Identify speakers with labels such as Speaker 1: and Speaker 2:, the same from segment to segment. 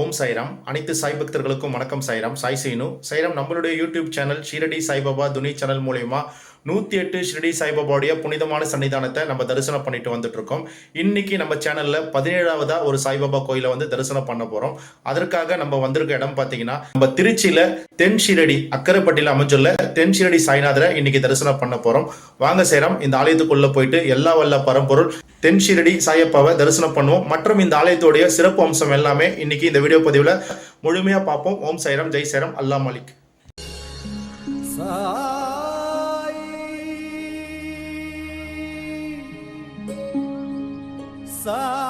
Speaker 1: ஓம் சைராம். அனைத்து சாய் பக்தர்களுக்கும் வணக்கம் சாய்ராம் சாய் சீனு. சைராம் நம்மளுடைய யூடியூப் சேனல் ஷீரடி சாய்பாபா துணி சேனல் மூலயமா நூற்றி எட்டு ஷிரடி சாய்பாபாவுடைய புனிதமான சன்னிதானத்தை நம்ம தரிசனம் பண்ணிட்டு வந்துட்டு இன்றைக்கி நம்ம சேனலில் பதினேழாவதா ஒரு சாய்பாபா கோயிலை வந்து தரிசனம் பண்ண போகிறோம் அதற்காக நம்ம வந்திருக்க இடம் பார்த்தீங்கன்னா நம்ம திருச்சியில் தென் ஷிரடி அக்கரைப்பட்டியில் அமைஞ்சுள்ள தென் ஷிரடி சாய்நாதரை இன்னைக்கு தரிசனம் பண்ண போகிறோம் வாங்க சேரம் இந்த ஆலயத்துக்குள்ளே போயிட்டு எல்லா வல்ல பரம்பொருள் தென் ஷிரடி சாயப்பாவை தரிசனம் பண்ணுவோம். மற்றும் இந்த ஆலயத்துடைய சிறப்பு அம்சம் எல்லாமே இன்னைக்கு இந்த வீடியோ பதிவில் முழுமையாக பார்ப்போம். ஓம் சைரம் ஜெய் சைரம் அல்லா மாலிக்.
Speaker 2: சாய்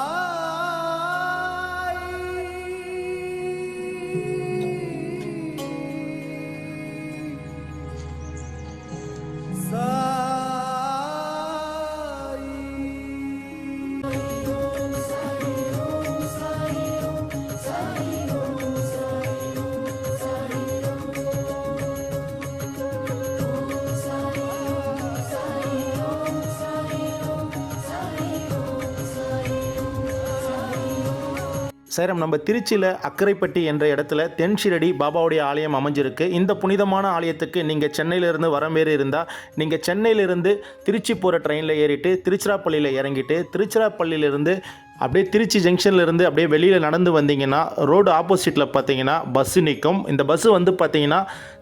Speaker 1: சேரம் நம்ம திருச்சியில் அக்கரைப்பட்டி என்ற இடத்துல தென்ஷிரடி பாபாவுடைய ஆலயம் அமைஞ்சிருக்கு. இந்த புனிதமான ஆலயத்துக்கு நீங்கள் சென்னையிலேருந்து மாரி இருந்தால் நீங்கள் சென்னையிலேருந்து திருச்சி போகிற ட்ரெயினில் ஏறிட்டு திருச்சிராப்பள்ளியில் இறங்கிட்டு திருச்சிராப்பள்ளியிலேருந்து அப்படியே திருச்சி ஜங்ஷன்லேருந்து அப்படியே வெளியில் நடந்து வந்தீங்கன்னா ரோடு ஆப்போசிட்டில் பார்த்தீங்கன்னா பஸ்ஸு நிற்கும் இந்த பஸ்ஸு வந்து பார்த்தீங்கன்னா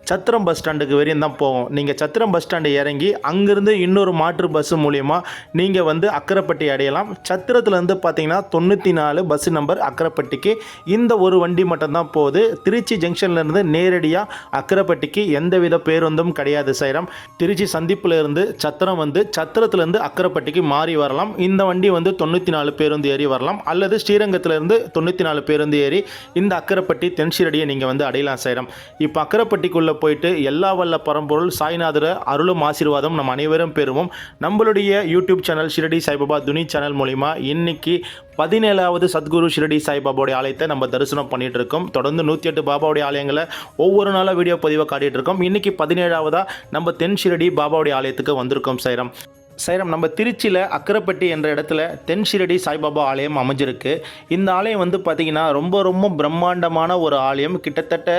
Speaker 1: சத்திரம் பஸ் ஸ்டாண்டுக்கு வரையும் தான் போகும். நீங்கள் சத்திரம் பஸ் ஸ்டாண்டு இறங்கி அங்கேருந்து இன்னொரு மாற்று பஸ்ஸு மூலிமா நீங்கள் வந்து அக்கரைப்பட்டி அடையலாம். சத்திரத்துலேருந்து பார்த்தீங்கன்னா தொண்ணூற்றி நாலு பஸ் நம்பர் அக்கரைப்பட்டிக்கு. இந்த ஒரு வண்டி மட்டும்தான் போகுது. திருச்சி ஜங்ஷன்லேருந்து நேரடியாக அக்கரைப்பட்டிக்கு எந்தவித பேருந்தும் கிடையாது சைரம். திருச்சி சந்திப்புலேருந்து சத்திரம் வந்து சத்திரத்துலேருந்து அக்கரைப்பட்டிக்கு மாறி வரலாம். இந்த வண்டி வந்து தொண்ணூற்றி நாலு பேருந்து ஏறி வரலாம். அல்லது ஸ்ரீரங்கத்திலேருந்து தொண்ணூற்றி நாலு பேருந்து ஏறி இந்த அக்கரைப்பட்டி தென்சீரடியை நீங்கள் வந்து அடையலாம் சைரம். இப்போ அக்கரைப்பட்டிக்குள்ளே போயிட்டு எல்லா வல்ல பரம்பொருள் சாய்நாதர அருளும் ஆசீர்வாதம் நம் அனைவரும் பெறுவோம். நம்மளுடைய யூடியூப் சேனல் ஷிரடி சாய்பாபா துணி சேனல் மூலிமா இன்னைக்கு பதினேழாவது சத்குரு ஷிரடி சாய்பாபாவுடைய ஆலயத்தை நம்ம தரிசனம் பண்ணிட்டு இருக்கோம் தொடர்ந்து நூற்றி எட்டு பாபாவுடைய ஆலயங்களை ஒவ்வொரு நாளாக வீடியோ பதிவை காட்டிட்டு இருக்கோம் இன்னைக்கு பதினேழாவதா நம்ம தென் ஷிரடி பாபாவுடைய ஆலயத்துக்கு வந்திருக்கோம் சைரம். சைரம். நம்ம திருச்சியில் அக்கரப்பட்டி என்ற இடத்துல தென் ஷிரடி சாய்பாபா ஆலயம் அமைஞ்சிருக்கு. இந்த ஆலயம் வந்து பார்த்திங்கன்னா ரொம்ப ரொம்ப பிரம்மாண்டமான ஒரு ஆலயம். கிட்டத்தட்ட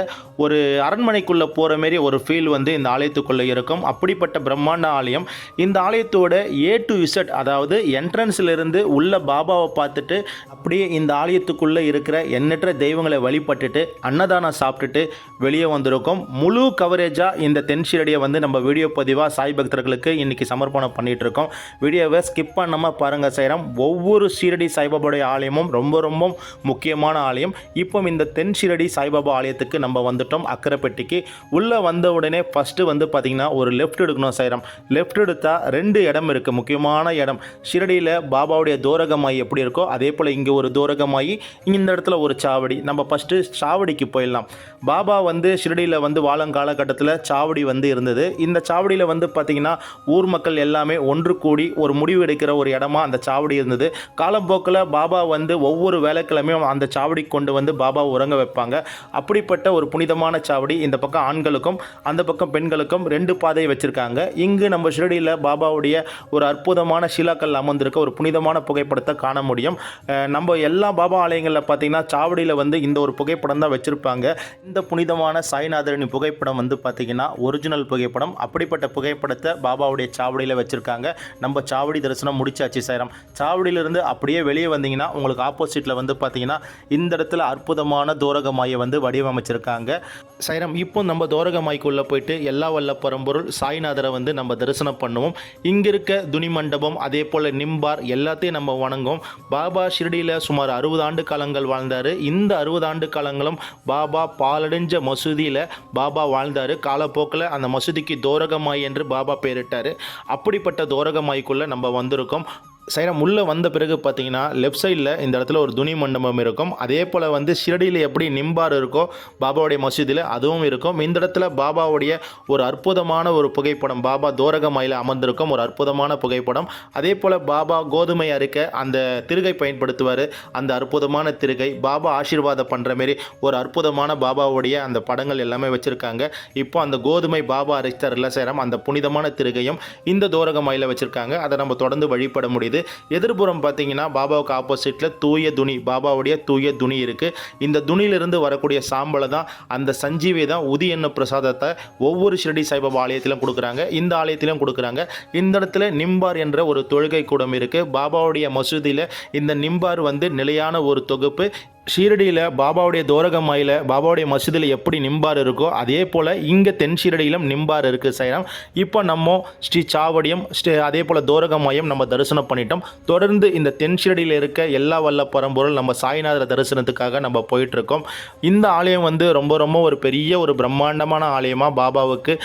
Speaker 1: ஒரு அரண்மனைக்குள்ளே போகிற மாரி ஒரு ஃபீல் வந்து இந்த ஆலயத்துக்குள்ளே இருக்கும். அப்படிப்பட்ட பிரம்மாண்ட ஆலயம். இந்த ஆலயத்தோட ஏ டு இசட் அதாவது என்ட்ரன்ஸிலிருந்து உள்ள பாபாவை பார்த்துட்டு அப்படியே இந்த ஆலயத்துக்குள்ளே இருக்கிற எண்ணற்ற தெய்வங்களை வழிபட்டுட்டு அன்னதானம் சாப்பிட்டுட்டு வெளியே வந்திருக்கோம். முழு கவரேஜாக இந்த தென் ஷிரடியை வந்து நம்ம வீடியோ பதிவாக சாய் பக்தர்களுக்கு இன்றைக்கி சமர்ப்பணம் பண்ணிகிட்டு இருக்கும். வீடியோவை ஸ்கிப் பண்ணாமல் பாருங்கள் சைரம். ஒவ்வொரு ஷீரடி சாய்பாபாவுடைய ஆலயமும் ரொம்ப ரொம்ப முக்கியமான ஆலயம். இப்போ இந்த தென் ஷீரடி சாய்பாபா ஆலயத்துக்கு நம்ம வந்துட்டோம். அக்கரைப்பட்டிக்கு. உள்ளே வந்த உடனே ஃபஸ்ட்டு வந்து பார்த்திங்கன்னா ஒரு லெஃப்ட் எடுக்கணும் சைரம். லெஃப்ட் எடுத்தால் ரெண்டு இடம் இருக்குது முக்கியமான இடம். ஷிரடியில் பாபாவுடைய தோரகமாயி எப்படி இருக்கோ அதே போல் இங்கே ஒரு தோரகமாயி இந்த இடத்துல ஒரு சாவடி. நம்ம ஃபஸ்ட்டு சாவடிக்கு போயிடலாம். பாபா வந்து ஷிரடியில் வந்து வாழங்காலகட்டத்தில் சாவடி வந்து இருந்தது. இந்த சாவடியில் வந்து பார்த்திங்கன்னா ஊர் மக்கள் எல்லாமே ஒன்று ஒன்று கூடி ஒரு முடிவு எடுக்கிற ஒரு இடமா அந்த சாவடி இருந்தது. காலப்போக்கில் பாபா வந்து ஒவ்வொரு வேலைக்கிழமையும் அந்த சாவடி கொண்டு வந்து பாபா உறங்க வைப்பாங்க. அப்படிப்பட்ட ஒரு புனிதமான சாவடி இந்த பக்கம் ஆண்களுக்கும் அந்த பக்கம் பெண்களுக்கும் ரெண்டு பாதை வச்சுருக்காங்க. இங்கு நம்ம ஷிரடியில் பாபாவுடைய ஒரு அற்புதமான ஷிலாக்கள் அமர்ந்திருக்க ஒரு புனிதமான புகைப்படத்தை காண முடியும். நம்ம எல்லா பாபா ஆலயங்களில் பார்த்தீங்கன்னா சாவடியில் வந்து இந்த ஒரு புகைப்படம் தான் வச்சுருப்பாங்க. இந்த புனிதமான சாய்நாதரின் புகைப்படம் வந்து பார்த்திங்கன்னா ஒரிஜினல் புகைப்படம். அப்படிப்பட்ட புகைப்படத்தை பாபாவுடைய சாவடியில் வச்சுருக்காங்க. நம்ம சாவடி தரிசனம் முடிச்சாச்சு சேரம் சாவடியிலிருந்து அப்படியே வெளியே வந்தீங்கன்னா உங்களுக்கு ஆப்போசிட்டில் வந்து பார்த்தீங்கன்னா இந்த இடத்துல அற்புதமான தோரகமாயை வந்து வடிவமைச்சிருக்காங்க. சைரம் இப்போ நம்ம தோரகமாய்க்குள்ளே போயிட்டு எல்லா வல்ல பரம்பொருள் சாய்நாதரை வந்து நம்ம தரிசனம் பண்ணுவோம். இங்கே இருக்க துணி மண்டபம் அதே போல் நிம்பார் எல்லாத்தையும் நம்ம வணங்குவோம். பாபா ஷிரடியில் சுமார் அறுபது ஆண்டு காலங்கள் வாழ்ந்தார். இந்த அறுபது ஆண்டு காலங்களும் பாபா பாலடைஞ்ச மசூதியில் பாபா வாழ்ந்தார். காலப்போக்கில் அந்த மசூதிக்கு தோரகமாய் என்று பாபா பேரிட்டார் அப்படிப்பட்ட தோரகமாய்க்குள்ளே நம்ம வந்திருக்கோம். சைரம் உள்ளே வந்த பிறகு பார்த்தீங்கன்னா லெஃப்ட் சைடில் இந்த இடத்துல ஒரு துணி மண்டபம் இருக்கும். அதே போல் வந்து ஷிரடியில் எப்படி நிம்பார் இருக்கோ பாபாவுடைய மசூதியில் அதுவும் இருக்கும். இந்த இடத்துல பாபாவுடைய ஒரு அற்புதமான ஒரு புகைப்படம் பாபா தோரக மயில அமர்ந்திருக்கும் ஒரு அற்புதமான புகைப்படம். அதே போல் பாபா கோதுமை அறுக்க அந்த திருகை பயன்படுத்துவார். அந்த அற்புதமான திருகை பாபா ஆசீர்வாதம் பண்ணுற மாரி ஒரு அற்புதமான பாபாவுடைய அந்த படங்கள் எல்லாமே வச்சுருக்காங்க. இப்போ அந்த கோதுமை பாபா அரைச்சார் இல்லை சேரம் அந்த புனிதமான திருகையும் இந்த தோரகமாயில் வச்சுருக்காங்க. அதை நம்ம தொடர்ந்து வழிபட முடியும் தெரியுது எதிர்புறம் பார்த்தீங்கன்னா பாபாவுக்கு ஆப்போசிட்டில் தூய துணி பாபாவுடைய தூய துணி இருக்குது இந்த துணியிலிருந்து வரக்கூடிய சாம்பலை தான் அந்த சஞ்சீவி தான் உதி என்ன பிரசாதத்தை ஒவ்வொரு ஷிரடி சாய்பாபா ஆலயத்திலும் கொடுக்குறாங்க. இந்த ஆலயத்திலும் கொடுக்குறாங்க. இந்த இடத்துல நிம்பார் என்ற ஒரு தொழுகை கூடம் இருக்குது பாபாவுடைய மசூதியில் இந்த நிம்பார் வந்து நிலையான ஒரு தொகுப்பு ஷீரடியில் பாபாவுடைய தோரகமாயில் பாபாவுடைய மசூதியில் எப்படி நிம்பார் இருக்கோ அதே போல் இங்கே தென் ஷீரடியிலும் நிம்பார் இருக்குது சைராம். இப்போ நம்ம ஸ்ரீ சாவடியம் ஸ்ரீ அதே போல் தோரகமாயம் நம்ம தரிசனம் பண்ணிட்டோம். தொடர்ந்து இந்த தென் ஷீரடியில் இருக்க எல்லா வல்ல பரம்பொருள் நம்ம சாய்நாதர தரிசனத்துக்காக நம்ம போயிட்டுருக்கோம் இந்த ஆலயம் வந்து ரொம்ப ரொம்ப ஒரு பெரிய ஒரு பிரம்மாண்டமான ஆலயமாக பாபாவுக்கு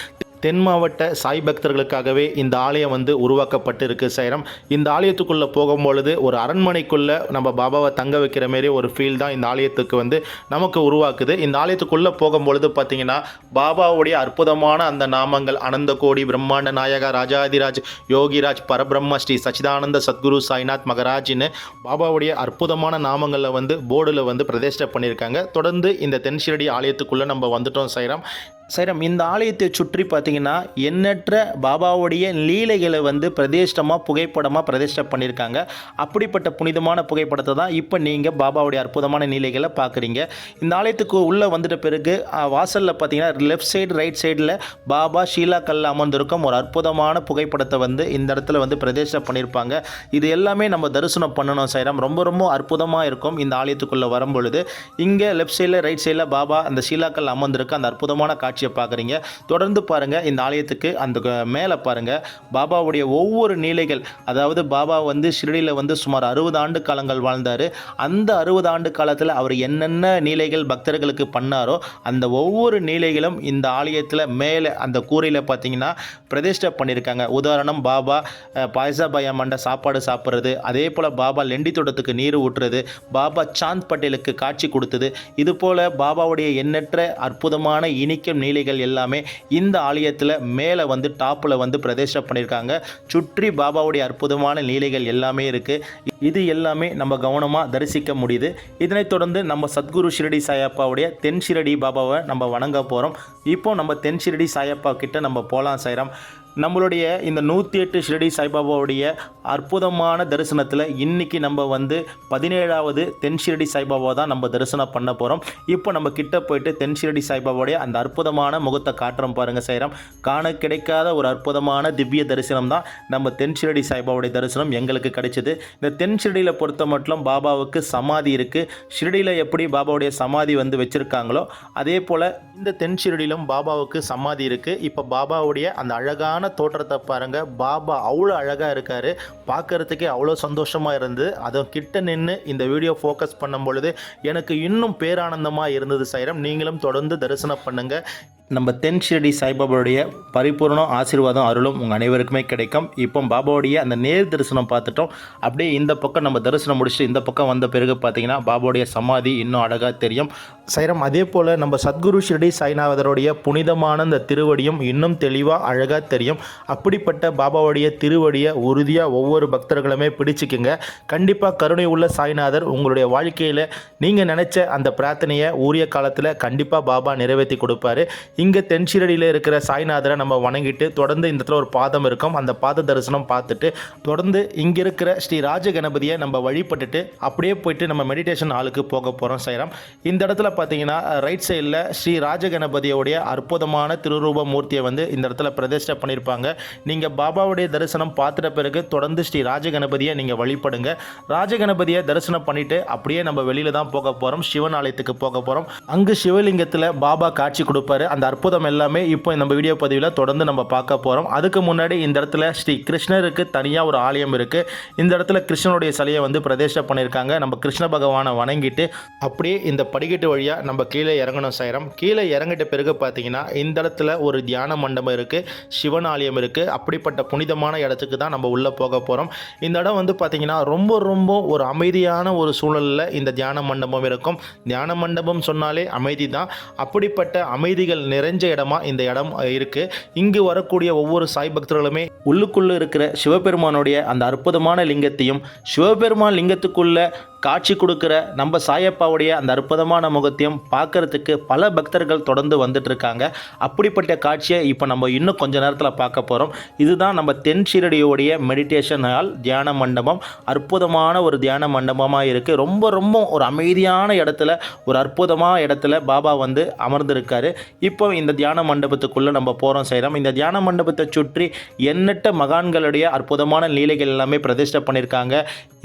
Speaker 1: தென் மாவட்ட சாய் பக்தர்களுக்காகவே இந்த ஆலயம் வந்து உருவாக்கப்பட்டு இருக்கு சைரம். இந்த ஆலயத்துக்குள்ளே போகும்பொழுது ஒரு அரண்மனைக்குள்ளே நம்ம பாபாவை தங்க வைக்கிற மாரி ஒரு ஃபீல் தான் இந்த ஆலயத்துக்கு வந்து நமக்கு உருவாக்குது. இந்த ஆலயத்துக்குள்ளே போகும்பொழுது பார்த்தீங்கன்னா பாபாவுடைய அற்புதமான அந்த நாமங்கள் அனந்த கோடி பிரம்மாண்ட நாயகா ராஜாதிராஜ் யோகிராஜ் பரபிரம்ம ஸ்ரீ சச்சிதானந்த சத்குரு சாய்நாத் மகராஜ்னு பாபாவுடைய அற்புதமான நாமங்களில் வந்து போர்டில் வந்து பிரதிஷ்டை பண்ணியிருக்காங்க தொடர்ந்து இந்த தென்ஷிரடி ஆலயத்துக்குள்ளே நம்ம வந்துட்டோம் சைரம். சைரம் இந்த ஆலயத்தை சுற்றி பார்த்தீங்கன்னா எண்ணற்ற பாபாவுடைய லீலைகளை வந்து பிரதிஷ்டமாக புகைப்படமாக பிரதிஷ்டை பண்ணியிருக்காங்க. அப்படிப்பட்ட புனிதமான புகைப்படத்தை தான் இப்போ நீங்கள் பாபாவுடைய அற்புதமான லீலைகளை பார்க்குறீங்க. இந்த ஆலயத்துக்கு உள்ளே வந்துட்ட பிறகு வாசலில் பார்த்தீங்கன்னா லெஃப்ட் சைடு ரைட் சைடில் பாபா ஷீலா கல்ல அமர்ந்திருக்கும் ஒரு அற்புதமான புகைப்படத்தை வந்து இந்த இடத்துல வந்து பிரதிஷ்டை பண்ணியிருப்பாங்க. இது எல்லாமே நம்ம தரிசனம் பண்ணணும் சைரம். ரொம்ப ரொம்ப அற்புதமாக இருக்கும் இந்த ஆலயத்துக்குள்ளே வரும்பொழுது. இங்கே லெஃப்ட் சைடில் ரைட் சைடில் பாபா அந்த ஷீலாக்கல் அமர்ந்திருக்க அந்த அற்புதமான காட்சி காட்சியை பார்க்குறீங்க. தொடர்ந்து பாருங்கள் இந்த ஆலயத்துக்கு அந்த மேலே பாருங்கள் பாபாவுடைய ஒவ்வொரு நீலைகள் அதாவது பாபா வந்து ஷிரடியில் வந்து சுமார் அறுபது ஆண்டு காலங்கள் வாழ்ந்தார். அந்த அறுபது ஆண்டு காலத்தில் அவர் என்னென்ன நீலைகள் பக்தர்களுக்கு பண்ணாரோ அந்த ஒவ்வொரு நீலைகளும் இந்த ஆலயத்தில் மேலே அந்த கூரையில் பார்த்தீங்கன்னா பிரதிஷ்டை பண்ணியிருக்காங்க. உதாரணம் பாபா அஹ், பாயசாபாயா மண்டை சாப்பாடு சாப்பிட்றது அதே போல் பாபா லெண்டி தோட்டத்துக்கு நீர் ஊற்றுறது பாபா சாந்த் பட்டேலுக்கு காட்சி கொடுத்தது. இது போல் பாபாவுடைய எண்ணற்ற அற்புதமான இனிக்கும் நீலைகள் எல்லாமே இந்த ஆலயத்தில் மேலே வந்து டாப்பில் வந்து பிரதிஷ்டை பண்ணியிருக்காங்க. சுற்றி பாபாவுடைய அற்புதமான லீலைகள் எல்லாமே இருக்குது இது எல்லாமே நம்ம கவனமாக தரிசிக்க முடியுது. இதனைத் தொடர்ந்து நம்ம சத்குரு ஷிரடி சாயப்பாவுடைய தென் ஷிரடி பாபாவை நம்ம வணங்க போகிறோம் இப்போ நம்ம தென் ஷிரடி சாயப்பா கிட்ட நம்ம போகலாம் சைரம். நம்மளுடைய இந்த நூற்றி எட்டு ஷிரடி சாய்பாபாவுடைய அற்புதமான தரிசனத்தில் இன்னைக்கு நம்ம வந்து பதினேழாவது தென் ஷிரடி சாய்பாபா தான் நம்ம தரிசனம் பண்ண போகிறோம் இப்போ நம்ம கிட்ட போயிட்டு தென் ஷிரடி சாய்பாபாவுடைய அந்த அற்புதமான முகத்தை காட்டுறோம் பாருங்கள் செய்கிறோம் காண கிடைக்காத ஒரு அற்புதமான திவ்ய தரிசனம் தான் நம்ம தென் ஷிரடி சாய்பாவுடைய தரிசனம் எங்களுக்கு கிடைச்சிது. இந்த தென் ஷிரடியில் பொறுத்த மட்டும் பாபாவுக்கு சமாதி இருக்குது ஷிரடியில் எப்படி பாபாவுடைய சமாதி வந்து வச்சுருக்காங்களோ அதே போல் இந்த தென் ஷிரடியிலும் பாபாவுக்கு சமாதி இருக்குது இப்போ பாபாவுடைய அந்த அழகான தோற்றத்தை பாருங்கள் பாபா அவ்வளோ அழகாக இருக்கார். பார்க்கறதுக்கே அவ்வளோ சந்தோஷமாக இருந்து அதை கிட்ட நின்று இந்த வீடியோ ஃபோக்கஸ் பண்ணும் பொழுது எனக்கு இன்னும் பேரானந்தமாக இருந்தது சைரம். நீங்களும் தொடர்ந்து தரிசனம் பண்ணுங்கள் நம்ம தென் ஷிரடி சாய்பாபாவுடைய பரிபூர்ண ஆசீர்வாதம் அருளும் உங்கள் அனைவருக்குமே கிடைக்கும். இப்போ பாபாவுடைய அந்த நேர் தரிசனம் பார்த்துட்டோம். அப்படியே இந்த பக்கம் நம்ம தரிசனம் முடிச்சுட்டு இந்த பக்கம் வந்த பிறகு பார்த்தீங்கன்னா பாபாவுடைய சமாதி இன்னும் அழகாக தெரியும். சைரம் அதே போல் நம்ம சத்குரு ஷிரடி சாய்நாதருடைய புனிதமான இந்த திருவடியும் இன்னும் தெளிவாக அழகாக தெரியும். அப்படிப்பட்ட பாபாவுடைய திருவடியை உறுதியாக ஒவ்வொரு பக்தர்களுமே பிடிச்சிக்குங்க. கண்டிப்பாக கருணை உள்ள சாய்நாதர் உங்களுடைய வாழ்க்கையில் நீங்கள் நினச்ச அந்த பிரார்த்தனையை உரிய காலத்தில் கண்டிப்பாக பாபா நிறைவேற்றி கொடுப்பாரு. இங்கே தென்ஷிரடியில் இருக்கிற சாய்நாதரை நம்ம வணங்கிட்டு தொடர்ந்து இந்த இடத்துல ஒரு பாதம் இருக்கும். அந்த பாத தரிசனம் பார்த்துட்டு தொடர்ந்து இங்கே இருக்கிற ஸ்ரீ ராஜ கணபதியை நம்ம வழிபட்டுட்டு அப்படியே போயிட்டு நம்ம மெடிடேஷன் ஹாலுக்கு போக போகிறோம் செய்கிறோம் இந்த இடத்துல பார்த்தீங்கன்னா ரைட் சைடில் ஸ்ரீ ராஜ கணபதியோடைய அற்புதமான திருரூப மூர்த்தியை வந்து இந்த இடத்துல பிரதிஷ்டை பண்ணியிருப்பாங்க. நீங்கள் பாபாவுடைய தரிசனம் பார்த்துட்ட பிறகு தொடர்ந்து ஸ்ரீ ராஜ கணபதியை நீங்கள் வழிபடுங்க. ராஜ கணபதியை தரிசனம் பண்ணிட்டு அப்படியே நம்ம வெளியில தான் போக போகிறோம் சிவன் ஆலயத்துக்கு போக போகிறோம் அங்கு சிவலிங்கத்தில் பாபா காட்சி கொடுப்பாரு. அந்த அந்த அற்புதம் எல்லாமே இப்போ நம்ம வீடியோ பதிவில் தொடர்ந்து நம்ம பார்க்க போகிறோம் அதுக்கு முன்னாடி இந்த இடத்துல ஸ்ரீ கிருஷ்ணருக்கு தனியாக ஒரு ஆலயம் இருக்குது இந்த இடத்துல கிருஷ்ணனுடைய சிலையை வந்து பிரதிஷ்டை பண்ணியிருக்காங்க. நம்ம கிருஷ்ண பகவானை வணங்கிட்டு அப்படியே இந்த படிக்கட்டு வழியாக நம்ம கீழே இறங்கணும் சைரம் கீழே இறங்கிட்ட பிறகு பார்த்தீங்கன்னா இந்த இடத்துல ஒரு தியான மண்டபம் இருக்குது சிவன் ஆலயம் இருக்குது அப்படிப்பட்ட புனிதமான இடத்துக்கு தான் நம்ம உள்ளே போக போகிறோம் இந்த இடம் வந்து பார்த்தீங்கன்னா ரொம்ப ரொம்ப ஒரு அமைதியான ஒரு சூழலில் இந்த தியான மண்டபம் இருக்கும். தியான மண்டபம் சொன்னாலே அமைதி தான். அப்படிப்பட்ட அமைதிகள் நிறைஞ்ச இடமா இந்த இடம் இருக்குது இங்கு வரக்கூடிய ஒவ்வொரு சாய் பக்தர்களுமே உள்ளுக்குள்ளே இருக்கிற சிவபெருமானுடைய அந்த அற்புதமான லிங்கத்தையும் சிவபெருமான் லிங்கத்துக்குள்ள காட்சி கொடுக்குற நம்ம சாயப்பாவுடைய அந்த அற்புதமான முகத்தையும் பார்க்கறதுக்கு பல பக்தர்கள் தொடர்ந்து வந்துட்டு இருக்காங்க அப்படிப்பட்ட காட்சியை இப்போ நம்ம இன்னும் கொஞ்ச நேரத்தில் பார்க்க போகிறோம் இதுதான் நம்ம தென் ஷீரடியோடைய மெடிடேஷன் ஹால் தியான மண்டபம். அற்புதமான ஒரு தியான மண்டபமாக இருக்குது ரொம்ப ரொம்ப ஒரு அமைதியான இடத்துல ஒரு அற்புதமான இடத்துல பாபா வந்து அமர்ந்திருக்காரு. இப்போ இந்த தியான மண்டபத்துக்குள்ளே நம்ம போகிறோம் செய்கிறோம் இந்த தியான மண்டபத்தை சுற்றி எண்ணற்ற மகான்களுடைய அற்புதமான லீலைகள் எல்லாமே பிரதிஷ்டை பண்ணியிருக்காங்க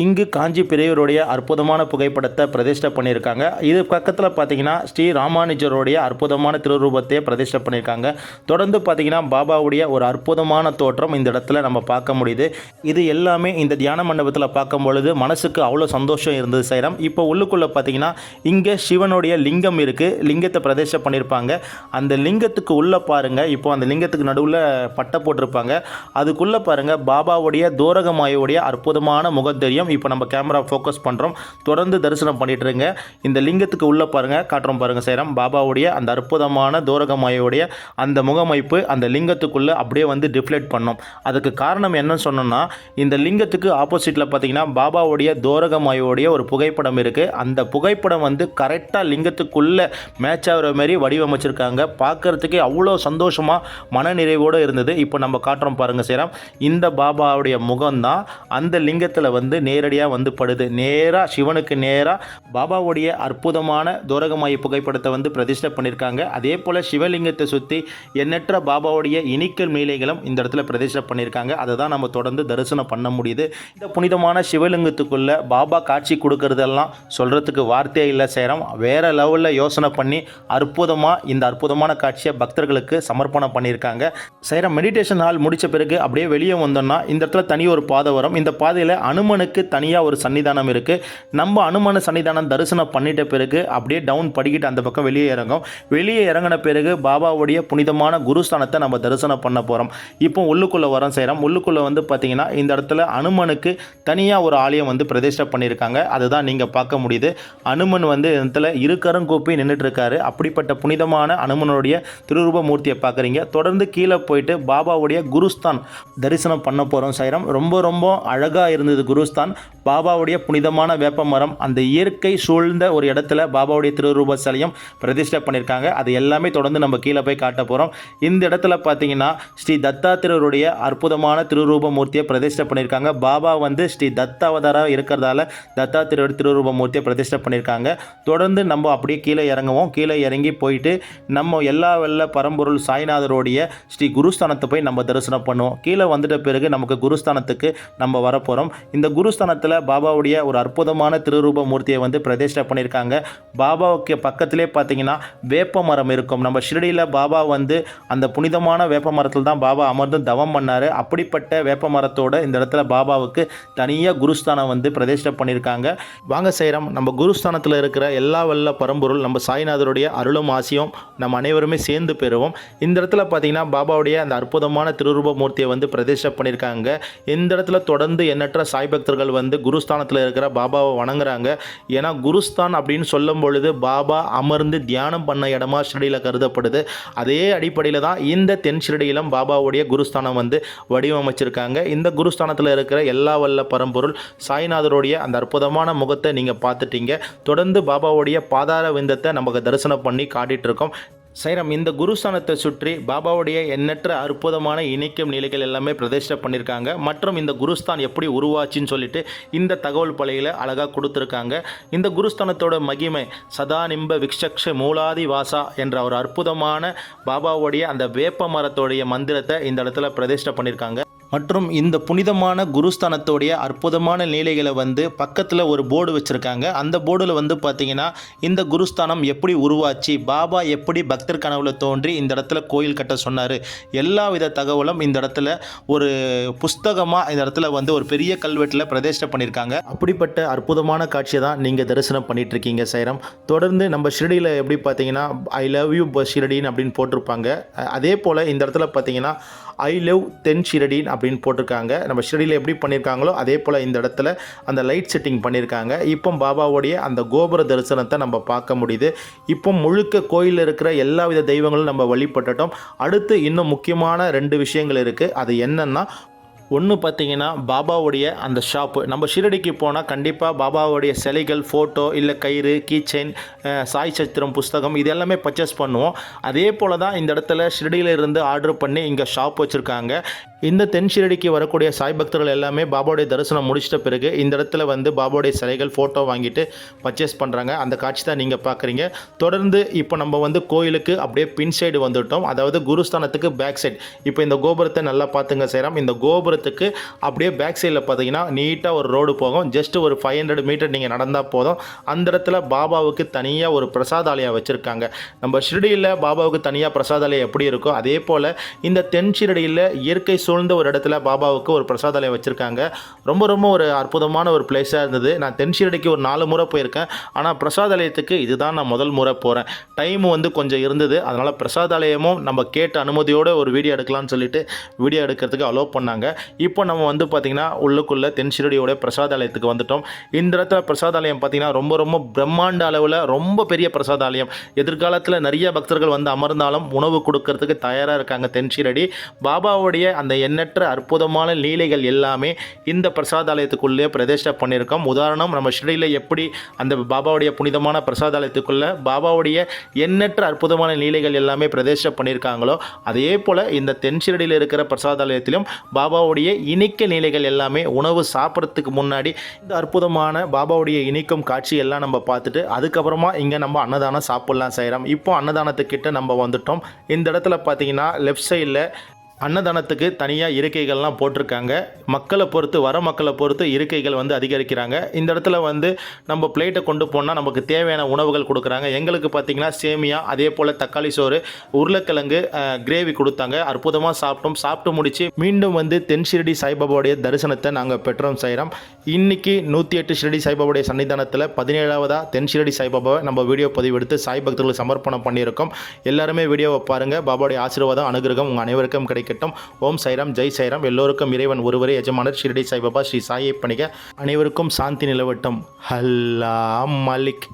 Speaker 1: இங்கு காஞ்சி பெரியவருடைய அற்புதமான புகைப்படத்தை பிரதிஷ்டை பண்ணியிருக்காங்க. இது பக்கத்தில் பார்த்தீங்கன்னா ஸ்ரீ ராமானுஜருடைய அற்புதமான திருரூபத்தையே பிரதிஷ்டை பண்ணியிருக்காங்க. தொடர்ந்து பார்த்தீங்கன்னா பாபாவுடைய ஒரு அற்புதமான தோற்றம் இந்த இடத்துல நம்ம பார்க்க முடியுது. இது எல்லாமே இந்த தியான மண்டபத்தில் பார்க்கும் பொழுது மனசுக்கு அவ்வளோ சந்தோஷம் இருந்தது சைரம். இப்போ உள்ளுக்குள்ளே பார்த்தீங்கன்னா இங்கே சிவனுடைய லிங்கம் இருக்குது லிங்கத்தை பிரதேசம் பண்ணியிருப்பாங்க. அந்த லிங்கத்துக்கு உள்ளே பாருங்கள் இப்போ அந்த லிங்கத்துக்கு நடுவில் பட்டை போட்டிருப்பாங்க. அதுக்குள்ளே பாருங்கள் பாபாவுடைய தூரகமாயுடைய அற்புதமான முகம் தெரியும் இப்போ நம்ம கேமரா ஃபோக்கஸ் பண்ணுறோம் தொடர்ந்து தரிசனம் பண்ணிட்டு இருங்க இந்த லிங்கத்துக்கு உள்ளே பாருங்கள் காட்டுறோம் பாருங்கள் சேரம். பாபாவுடைய அந்த அற்புதமான தூரகமாயோடைய அந்த முகமைப்பு அந்த லிங்கத்துக்குள்ளே அப்படியே வந்து டிஃப்ளெக்ட் பண்ணோம். அதுக்கு காரணம் என்னன்னு சொன்னோம்னா இந்த லிங்கத்துக்கு ஆப்போசிட்டில் பார்த்தீங்கன்னா பாபாவுடைய தோரகமாயோடைய ஒரு புகைப்படம் இருக்குது அந்த புகைப்படம் வந்து கரெக்டாக லிங்கத்துக்குள்ளே மேட்ச் ஆகிற மாதிரி வடிவமைச்சிருக்காங்க. பார்க்கறதுக்கே அவ்வளோ சந்தோஷமாக மனநிறைவோடு இருந்தது. இப்போ நம்ம காட்டுறோம் பாருங்கள் சேரம். இந்த பாபாவுடைய முகம்தான் அந்த லிங்கத்தில் வந்து நேரடியாக வந்து படுது. நேராக சிவனுக்கு நேராக பாபாவுடைய அற்புதமான தூரகமாய புகைப்படத்தை வந்து பிரதிஷ்டை பண்ணியிருக்காங்க அதே போல் சிவலிங்கத்தை சுற்றி எண்ணற்ற பாபாவுடைய இனிக்கல் மேலைகளும் இந்த இடத்துல பிரதிஷ்டை பண்ணியிருக்காங்க அதை தான் நம்ம தொடர்ந்து தரிசனம் பண்ண முடியுது. இந்த புனிதமான சிவலிங்கத்துக்குள்ள பாபா காட்சி கொடுக்கறதெல்லாம் சொல்கிறதுக்கு வார்த்தையே இல்லை சேரம். வேறு லெவலில் யோசனை பண்ணி அற்புதமாக இந்த அற்புதமான காட்சியை பக்தர்களுக்கு சமர்ப்பணம் பண்ணியிருக்காங்க சேரம் மெடிடேஷன் ஹால் முடித்த பிறகு அப்படியே வெளியே வந்தோம்னா இந்த இடத்துல தனி ஒரு பாதை வரும். இந்த பாதையில் அனுமனுக்கு தனியாக ஒரு சன்னிதானம் இருக்குது நம்ம அனுமான சன்னிதானம் தரிசனம் பண்ணிட்ட பிறகு அப்படியே டவுன் படிக்கிட்டு அந்த பக்கம் வெளியே இறங்கும். வெளியே இறங்கின பிறகு பாபாவுடைய புனிதமான குருஸ்தானத்தை நம்ம தரிசனம் பண்ண போகிறோம் இப்போ உள்ளுக்குள்ளே வரோம் செய்கிறோம் உள்ளுக்குள்ளே வந்து பார்த்தீங்கன்னா இந்த இடத்துல அனுமனுக்கு தனியாக ஒரு ஆலயம் வந்து பிரதிஷ்டை பண்ணியிருக்காங்க அதுதான் நீங்கள் பார்க்க முடியுது. அனுமன் வந்து இடத்துல இருக்கரும் கூப்பி நின்றுட்டுருக்காரு அப்படிப்பட்ட புனிதமான அனுமனுடைய திருரூப மூர்த்தியை பார்க்குறீங்க. தொடர்ந்து கீழே போயிட்டு பாபாவுடைய குருஸ்தான் தரிசனம் பண்ண போகிறோம் செய்கிறோம் ரொம்ப ரொம்ப அழகாக இருந்தது குருஸ்தான். பாபாவுடைய புனிதமான வேப்ப மரம் அந்த இயற்கை சூழ்ந்த ஒரு இடத்துல பாபாவுடைய திருரூப சிலையும் பிரதிஷ்டை பண்ணியிருக்காங்க அது எல்லாமே தொடர்ந்து நம்ம கீழே போய் காட்ட போகிறோம் இந்த இடத்துல பார்த்தீங்கன்னா ஸ்ரீ தத்தாத்திரருடைய அற்புதமான திருரூப மூர்த்தியை பிரதிஷ்டை பண்ணியிருக்காங்க பாபா வந்து ஸ்ரீ தத்தாவதாராக இருக்கிறதால தத்தாத்திரையோட திருரூப மூர்த்தியை பிரதிஷ்டை பண்ணியிருக்காங்க தொடர்ந்து நம்ம அப்படியே கீழே இறங்குவோம். கீழே இறங்கி போயிட்டு நம்ம எல்லா வெள்ள பரம்பொருள் சாய்நாதருடைய ஸ்ரீ குருஸ்தானத்தை போய் நம்ம தரிசனம் பண்ணுவோம். கீழே வந்துட்ட பிறகு நமக்கு குருஸ்தானத்துக்கு நம்ம வரப்போகிறோம் இந்த குருஸ்தானத்தில் பாபாவுடைய ஒரு அற்புதமான திருரூப மூர்த்தியை வந்து பிரதிஷ்டை பண்ணியிருக்காங்க. பாபாவுக்கு பக்கத்திலே பார்த்தீங்கன்னா வேப்ப மரம் இருக்கும். நம்ம ஷிரடியில் பாபா வந்து அந்த புனிதமான வேப்ப மரத்தில் தான் பாபா அமர்ந்து தவம் பண்ணார். அப்படிப்பட்ட வேப்ப மரத்தோட இந்த இடத்துல பாபாவுக்கு தனியாக குருஸ்தானம் வந்து பிரதிஷ்டை பண்ணியிருக்காங்க. வாங்க செய்கிறோம் நம்ம குருஸ்தானத்தில் இருக்கிற எல்லா வல்ல பரம்பொருள் நம்ம சாய்நாதருடைய அருளும் ஆசியும் நம்ம அனைவருமே சேர்ந்து பெறுவோம். இந்த இடத்துல பார்த்தீங்கன்னா பாபாவுடைய அந்த அற்புதமான திருரூப மூர்த்தியை வந்து பிரதிஷ்டை பண்ணியிருக்காங்க. இந்த இடத்துல தொடர்ந்து எண்ணற்ற சாய் பக்தர்கள் வந்து குருஸ்தானத்தில் இருக்கிற பாபா பாபாவை வணங்குறாங்க. ஏன்னா குருஸ்தான் அப்படின்னு சொல்லும் பொழுது பாபா அமர்ந்து தியானம் பண்ண இடமா ஷிரடியில் கருதப்படுது. அதே அடிப்படையில் தான் இந்த தென் ஷிரடியிலும் பாபாவுடைய குருஸ்தானம் வந்து வடிவமைச்சிருக்காங்க. இந்த குருஸ்தானத்தில் இருக்கிற எல்லா வல்ல பரம்பொருள் சாய்நாதருடைய அந்த அற்புதமான முகத்தை நீங்கள் பார்த்துட்டீங்க. தொடர்ந்து பாபாவுடைய பாதார விந்தத்தை நமக்கு தரிசனம் பண்ணி காட்டிட்டு இருக்கோம். சைரம் இந்த குருஸ்தானத்தை சுற்றி பாபாவுடைய எண்ணற்ற அற்புதமான இணைக்கும் நிலைகள் எல்லாமே பிரதிஷ்டை பண்ணியிருக்காங்க மற்றும் இந்த குருஸ்தான் எப்படி உருவாச்சுன்னு சொல்லிட்டு இந்த தகவல் பலையில் அழகாக கொடுத்துருக்காங்க. இந்த குருஸ்தானத்தோட மகிமை சதானிம்ப விக்ஷக்ஷ மூலாதி வாசா என்ற ஒரு அற்புதமான பாபாவுடைய அந்த வேப்ப மரத்தோடைய மந்திரத்தை இந்த இடத்துல பிரதிஷ்டை பண்ணியிருக்காங்க மற்றும் இந்த புனிதமான குருஸ்தானத்தோடைய அற்புதமான நிலைகளை வந்து பக்கத்தில் ஒரு போர்டு வச்சுருக்காங்க. அந்த போர்டில் வந்து பார்த்தீங்கன்னா இந்த குருஸ்தானம் எப்படி உருவாச்சு பாபா எப்படி பக்தர் கனவுல தோன்றி இந்த இடத்துல கோயில் கட்ட சொன்னார். எல்லா வித தகவலும் இந்த இடத்துல ஒரு புஸ்தகமாக இந்த இடத்துல வந்து ஒரு பெரிய கல்வெட்டில் பிரதிஷ்டை பண்ணியிருக்காங்க அப்படிப்பட்ட அற்புதமான காட்சியை தான் நீங்கள் தரிசனம் பண்ணிட்டு இருக்கீங்க சைரம். தொடர்ந்து நம்ம ஷிரடியில் எப்படி பார்த்தீங்கன்னா ஐ லவ் யூ ஷிரடின்னு அப்படின்னு போட்டிருப்பாங்க. அதே போல் இந்த இடத்துல பார்த்தீங்கன்னா ஐ லவ் தென் ஷிரடின் அப்படின்னு போட்டிருக்காங்க. நம்ம ஷிரடியில் எப்படி பண்ணியிருக்காங்களோ அதே போல் இந்த இடத்துல அந்த லைட் செட்டிங் பண்ணியிருக்காங்க இப்போ பாபாவுடைய அந்த கோபுர தரிசனத்தை நம்ம பார்க்க முடியுது. இப்போ முழுக்க கோயிலில் இருக்கிற எல்லா வித தெய்வங்களும் நம்ம வழிபட்டுட்டோம். அடுத்து இன்னும் முக்கியமான ரெண்டு விஷயங்கள் இருக்குது அது என்னென்னா ஒன்று பார்த்தீங்கன்னா பாபாவுடைய அந்த ஷாப்பு நம்ம ஷிரடிக்கு போனால் கண்டிப்பாக பாபாவுடைய சிலைகள் ஃபோட்டோ இல்லை கயிறு கீச்செயின் சாய் சத்திரம் புஸ்தகம் இது எல்லாமே பர்ச்சேஸ் பண்ணுவோம். அதே போல் தான் இந்த இடத்துல ஷிரடியில் இருந்து ஆர்டர் பண்ணி இங்கே ஷாப் வச்சுருக்காங்க. இந்த தென் ஷிரடிக்கு வரக்கூடிய சாய் பக்தர்கள் எல்லாமே பாபாவுடைய தரிசனம் முடிச்சிட்ட பிறகு இந்த இடத்துல வந்து பாபாவுடைய சிலைகள் ஃபோட்டோ வாங்கிட்டு பர்ச்சேஸ் பண்ணுறாங்க அந்த காட்சி தான் நீங்கள் பார்க்குறீங்க. தொடர்ந்து இப்போ நம்ம வந்து கோயிலுக்கு அப்படியே பின் சைடு வந்துவிட்டோம் அதாவது குருஸ்தானத்துக்கு பேக் சைடு இப்போ இந்த கோபுரத்தை நல்லா பார்த்துங்க செய்கிறோம் இந்த கோபுரத்துக்கு அப்படியே பேக் சைடில் பார்த்தீங்கன்னா நீட்டாக ஒரு ரோடு போகும். ஜஸ்ட் ஒரு ஃபைவ் ஹண்ட்ரட் மீட்டர் நீங்கள் நடந்தால் போதும். அந்த இடத்துல பாபாவுக்கு தனியாக ஒரு பிரசாதாலயம் வச்சுருக்காங்க. நம்ம ஷிரடியில் பாபாவுக்கு தனியாக பிரசாதாலயம் எப்படி இருக்கோ அதே போல் இந்த தென் ஷிரடியில் இயற்கை சூழ்ந்த ஒரு இடத்துல பாபாவுக்கு ஒரு பிரசாதாலயம் வச்சுருக்காங்க. ரொம்ப ரொம்ப ஒரு அற்புதமான ஒரு பிளேஸாக இருந்தது. நான் தென்ஷீரடிக்கு ஒரு நாலு முறை போயிருக்கேன். ஆனால் பிரசாதாலயத்துக்கு இதுதான் நான் முதல் முறை போகிறேன் டைம் வந்து கொஞ்சம் இருந்தது. அதனால் பிரசாதாலயமும் நம்ம கேட்ட அனுமதியோடு ஒரு வீடியோ எடுக்கலாம்னு சொல்லிட்டு வீடியோ எடுக்கிறதுக்கு அலோவ் பண்ணாங்க. இப்போ நம்ம வந்து பார்த்திங்கன்னா உள்ளுக்குள்ளே தென்ஷீரடியோட பிரசாதாலயத்துக்கு வந்துட்டோம். இந்த இடத்துல பிரசாதாலயம் பார்த்திங்கன்னா ரொம்ப ரொம்ப பிரம்மாண்ட அளவில் ரொம்ப பெரிய பிரசாதாலயம் எதிர்காலத்தில் நிறைய பக்தர்கள் வந்து அமர்ந்தாலும் உணவு கொடுக்கறதுக்கு தயாராக இருக்காங்க தென்ஷீரடி. பாபாவுடைய அந்த எண்ணற்ற அற்புதமான லீலைகள் எல்லாமே இந்த பிரசாதாலயத்துக்குள்ளே பிரதிஷ்டை பண்ணியிருக்கோம். உதாரணம் நம்ம ஷிரடியில் எப்படி அந்த பாபாவுடைய புனிதமான பிரசாதாலயத்துக்குள்ளே பாபாவுடைய எண்ணற்ற அற்புதமான லீலைகள் எல்லாமே பிரதிஷ்டை பண்ணியிருக்காங்களோ அதே போல் இந்த தென் ஷிரடியில் இருக்கிற பிரசாதாலயத்திலும் பாபாவுடைய இனிக்க நீலைகள் எல்லாமே உணவு சாப்பிட்றதுக்கு முன்னாடி இந்த அற்புதமான பாபாவுடைய இனிக்கும் காட்சி எல்லாம் நம்ம பார்த்துட்டு அதுக்கப்புறமா இங்கே நம்ம அன்னதானம் சாப்பிட்லாம் செய்கிறோம் இப்போ அன்னதானத்துக்கிட்ட நம்ம வந்துட்டோம். இந்த இடத்துல பார்த்தீங்கன்னா லெஃப்ட் சைடில் அன்னதானத்துக்கு தனியாக இருக்கைகள்லாம் போட்டிருக்காங்க. மக்களை பொறுத்து வர மக்களை பொறுத்து இருக்கைகள் வந்து அதிகரிக்கிறாங்க. இந்த இடத்துல வந்து நம்ம பிளேட்டை கொண்டு போனால் நமக்கு தேவையான உணவுகள் கொடுக்குறாங்க. எங்களுக்கு பார்த்திங்கன்னா சேமியா அதே போல் தக்காளி சோறு உருளைக்கிழங்கு கிரேவி கொடுத்தாங்க. அற்புதமாக சாப்பிட்டோம். சாப்பிட்டு முடித்து மீண்டும் வந்து தென் ஷிரடி சாய்பாபாவுடைய தரிசனத்தை நாங்கள் பெற்றோம் செய்கிறோம் இன்றைக்கி நூற்றி எட்டு ஷிரடி சாய்பாபாவுடைய சன்னிதானத்தில் பதினேழாவதாக தென் ஷிரடி சாய்பாபாவை நம்ம வீடியோ பதிவெடுத்து சாய் பக்தர்களுக்கு சமர்ப்பணம் பண்ணியிருக்கோம். எல்லாருமே வீடியோவை பாருங்கள் பாபாவுடைய ஆசீர்வாதம் அனுகிரகம் உங்கள் அனைவருக்கும் கிடைக்கும் கிடைக்கட்டும் ஓம் சைராம் ஜெய் சைராம். எல்லோருக்கும் இறைவன் ஒருவரே எஜமானர் ஷிரடி சாய்பாபா ஸ்ரீ சாயை பணிக அனைவருக்கும் சாந்தி நிலவட்டும். ஹல்லா மலிக்.